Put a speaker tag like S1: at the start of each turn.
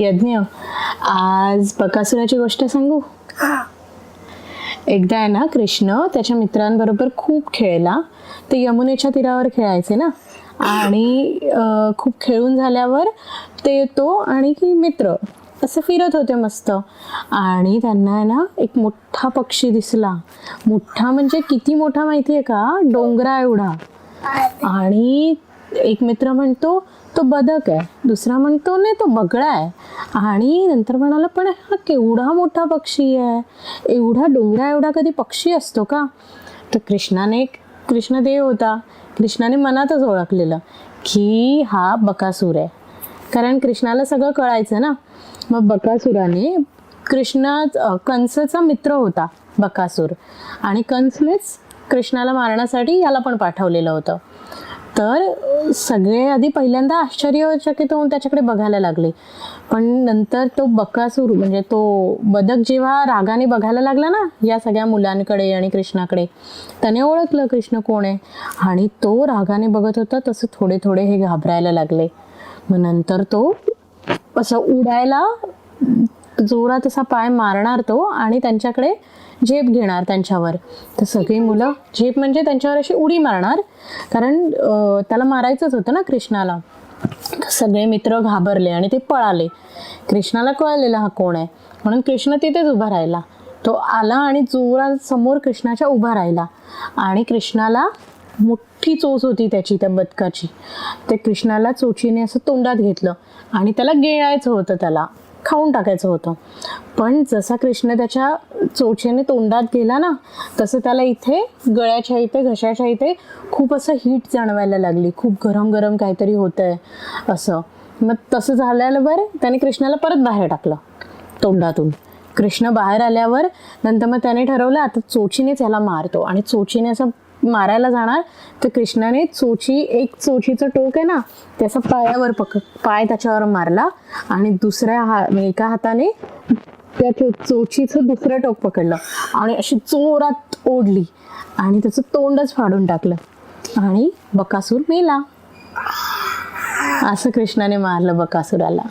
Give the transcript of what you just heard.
S1: यज्ञ. आज बकासुराची गोष्ट सांगू? एकदा आहे ना कृष्ण त्याच्या मित्रांबरोबर खूप खेळला. ते यमुनेच्या तीरावर खेळायचे ना. आणि खूप खेळून झाल्यावर ते तो आणि की मित्र असं फिरत होते मस्त. आणि त्यांना आहे ना एक मोठा पक्षी दिसला. मोठा म्हणजे किती मोठा माहिती आहे का? डोंगरा एवढा. आणि एक मित्र म्हणतो तो बदक आहे. दुसरा म्हणतो नाही तो बगळा आहे. आणि नंतर म्हणाला पण हा केवढा मोठा पक्षी आहे. एवढा डोंगरा एवढा कधी पक्षी असतो का? तर कृष्णाने कृष्णदेव होता. कृष्णाने मनातच ओळखलेलं की हा बकासूर आहे. कारण कृष्णाला सगळं कळायचं ना. मग बकासुराने कृष्णा कंसचा मित्र होता बकासूर. आणि कंसनेच कृष्णाला मारण्यासाठी याला पण पाठवलेलं होतं. तर सगळे आधी पहिल्यांदा आश्चर्यचकित होऊन त्याच्याकडे बघायला लागले. पण नंतर तो बकासूर म्हणजे तो बदक जेव्हा रागाने बघायला लागला ना या सगळ्या मुलांकडे आणि कृष्णाकडे त्याने ओळखलं कृष्ण कोण आहे. आणि तो रागाने बघत होता तसं थोडे थोडे हे घाबरायला लागले. मग नंतर तो असं उडायला जोरात असा पाय मारणार तो आणि त्यांच्याकडे झेप घेणार त्यांच्यावर. तर सगळी मुलं झेप म्हणजे त्यांच्यावर अशी उडी मारणार. कारण त्याला मारायचंच होतं ना कृष्णाला. सगळे मित्र घाबरले आणि ते पळाले. कृष्णाला कळलेला हा कोण आहे? म्हणून कृष्ण तिथेच उभा राहिला. तो आला आणि जोरात समोर कृष्णाच्या उभा राहिला. आणि कृष्णाला मोठी चोच होती त्याची त्या बदकाची. ते कृष्णाला चोचीने असं तोंडात घेतलं आणि त्याला गिळायचं होतं त्याला. खाऊन टाकायचं होतं. पण जसा कृष्ण त्याच्या चोचेने तोंडात गेला ना तसं त्याला इथे गळ्याच्या इथे घशाच्या इथे खूप असं हीट जाणवायला लागली. खूप गरम गरम काहीतरी होतंय असं. मग तसं झाल्यावर बरं त्याने कृष्णाला परत बाहेर टाकलं तोंडातून. कृष्ण बाहेर आल्यावर नंतर मग त्याने ठरवलं आता चोचीनेच याला मारतो. आणि चोचीने असं मारायला जाणार तर कृष्णाने चोची एक चोचीचं टोक आहे ना त्याचा पायावर पक पाय त्याच्यावर मारला आणि दुसऱ्या हा एका हाताने त्या चोचीचं दुसरं टोक पकडलं आणि अशी जोरात ओढली आणि त्याचं तोंडच फाडून टाकलं आणि बकासूर मेला. असं कृष्णाने मारलं बकासुराला.